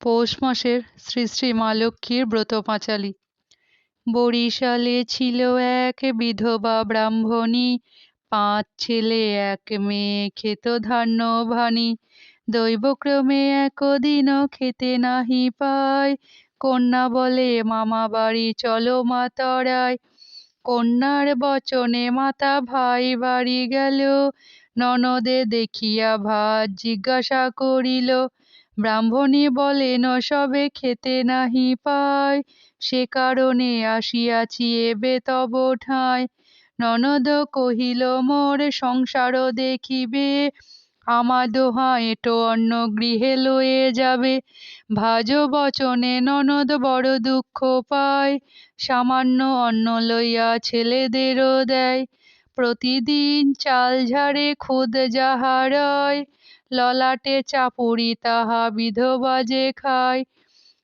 পৌষ মাসের শ্রী শ্রী মা লক্ষ্মীর ব্রত পাঁচালী। বরিশালে ছিল এক বিধবা ব্রাহ্মণী, পাঁচ ছেলে, এক মেয়ে খেত ধান্য ভানি। দৈবক্রমে একদিন খেতে নাহি পায়। কন্যা বলে, মামা বাড়ি চলো মা তরায়। কন্যার বচনে মাতা ভাই বাড়ি গেল। ননদে দেখিয়া ভাত জিজ্ঞাসা করিল ব্রাহ্মণী বলেন সবে খেতে নাহি পায়। সে কারণে আসিয়াছি এবে তব ঠাঁই। ননদ কহিল, মোর সংসার দেখিবে। আমা দোহা এটো অন্য গৃহে লয়ে যাবে। ভাজ বচনে ননদ বড় দুঃখ পায়। সামান্য অন্ন লইয়া ছেলেদেরও দেয়। প্রতিদিন চাল ঝাড়ে খুদ যাহারয়, ললাটে চাপুরি তাহা বিধবা যে খায়।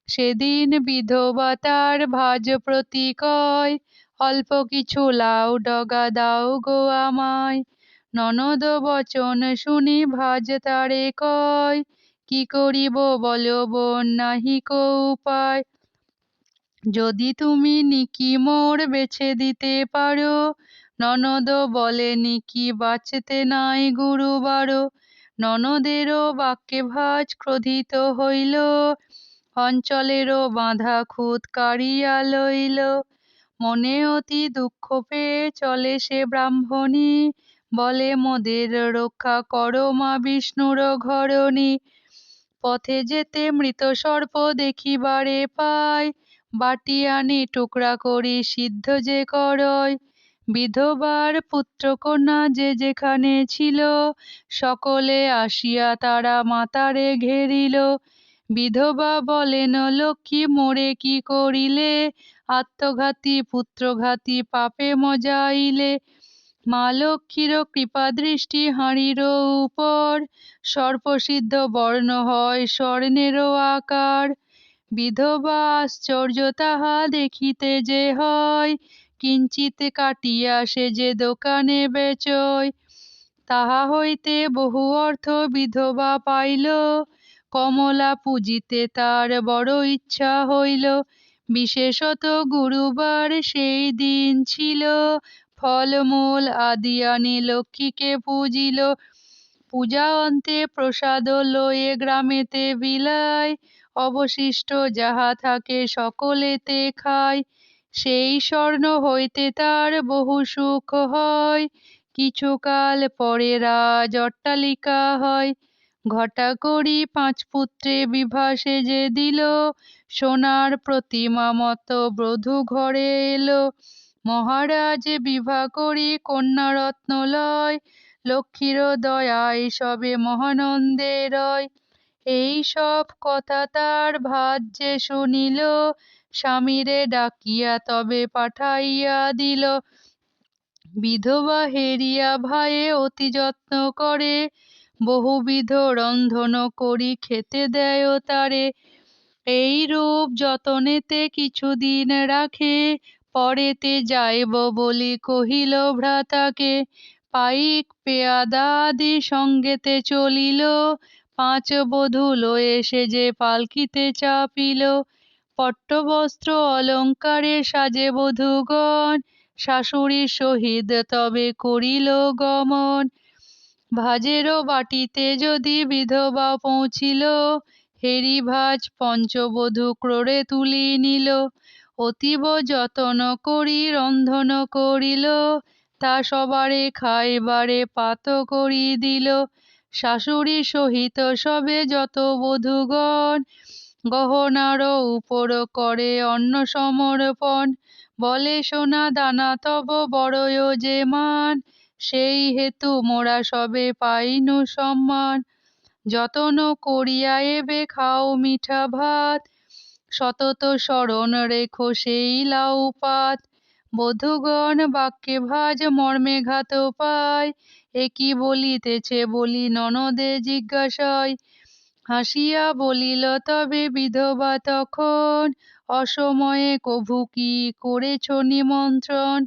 সেদিন বিধবা তার ভাজ প্রতি কয় অল্প কিছু লাউ ডগা দাও গো আমায়। ননদ বচন শুনি ভাজ তারে কয়, কি করিব বল বোন নাহি কো উপায়। যদি তুমি নিকি মোর বেছে দিতে পারো ননদ বলে নিকি বাঁচতে নাই গুরুবার ননদেরও বাক্যে ভাজ ক্রোধিত হইল, অঞ্চলেরও বাঁধা খুদ কাড়িয়া লইল। মনে অতি দুঃখ পেয়ে চলে সে ব্রাহ্মণী, বলে, মোদের রক্ষা করো মা বিষ্ণুর ঘরণী। পথে যেতে মৃত সর্প দেখিবারে পায় বাটি আনি টুকরা করি সিদ্ধ যে করয় বিধবার পুত্রকন্যা যে যেখানে ছিল, সকলে আসিয়া তারা মাতারে ঘেরিল। বিধবা বলেন, লক্ষ্মী, মোরে কি করিলে? আত্মঘাতী, পুত্রঘাতী পাপে মজাইলে। মা লক্ষ্মীর কৃপা দৃষ্টি হাঁড়ির উপর। সর্পসিদ্ধ বর্ণ হয় স্বর্ণেরও আকার। বিধবা আশ্চর্য তাহা দেখিতে যে হয়। কিঞ্চিত কাটিয়া সে যে দোকানে বেচয় তাহা হইতে বহু অর্থ বিধবা পাইল। কমলা পুজিতে তার বড় ইচ্ছা হইল, বিশেষত গুরুবার সেই দিন ছিল। ফলমূল আদি আনি লক্ষ্মীকে পূজিল, পূজা অন্তে প্রসাদ লয়ে গ্রামেতে বিলায়। অবশিষ্ট যাহা থাকে সকলেতে খায় সেই স্বর্ণ হইতে তার বহু সুখ হয়। কিছুকাল পরে রাজ অট্টালিকা হয়। ঘটা করি পাঁচ পুত্রে বিভা সেজে দিল। সোনার প্রতিমা মতো বধূ ঘরে এলো। মহারাজ বিভা করি কন্যা রত্ন লয়। লক্ষ্মীর দয়ায় সবে মহানন্দে রয়। এই সব কথা তার ভাত যে শুনিল। স্বামীরে ডাকিয়া তবে পাঠাইয়া দিল। বিধবা হেরিয়া ভাইয়ে অতি যত্ন করে, বহুবিধ রন্ধন করি খেতে দেয় তারে। এই রূপ যতনেতে কিছুদিন রাখে, পরেতে যাইব বলি কহিল ভ্রাতাকে। পাইক পেয়াদা আদি সঙ্গেতে চলিল, পাঁচ বধূ লয়ে সে যে পালকিতে চাপিল। পট্টবস্ত্র অলঙ্কারে সাজে বধূগণ শাশুড়ির সহিত তবে করিল গমন। ভাজেরও বাটিতে যদি বিধবা পৌঁছিল হেরি ভাজ পঞ্চবধূ ক্রোড়ে তুলি নিল। অতীব যতন করি, রন্ধন করিল, তা সবারে খাইবারে পাত করি দিল। শাশুড়ি সহিত সবে যত বধূগণ গহনার উপর করে অন্ন সমর্পণ। বলে সোনা দানা তব বড়য় যে মান, সেই হেতু মোরা সবে পাইনু সম্মান। যতন করিয়া এবে খাও মিঠা ভাত, সতত স্মরণ রেখো সেই লাউ পাত। বধূগণ বাক্যে ভাজ মর্মে ঘাত পায় এ বলিতেছে বলি ননদে জিজ্ঞাসায় হাসিয়া বলিল, তবে বিধবা তখন অসময়ে কভু কি করেছ নিমন্ত্রণ?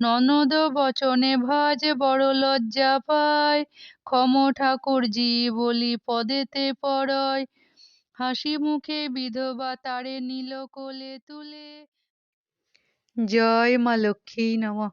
ননদ বচনে ভাজ বড় লজ্জা পায়। ক্ষম ঠাকুরজি বলি, পদেতে পড়য় হাসি মুখে বিধবা তারে নিল কোলে তুলে, জয় মা লক্ষ্মী নমঃ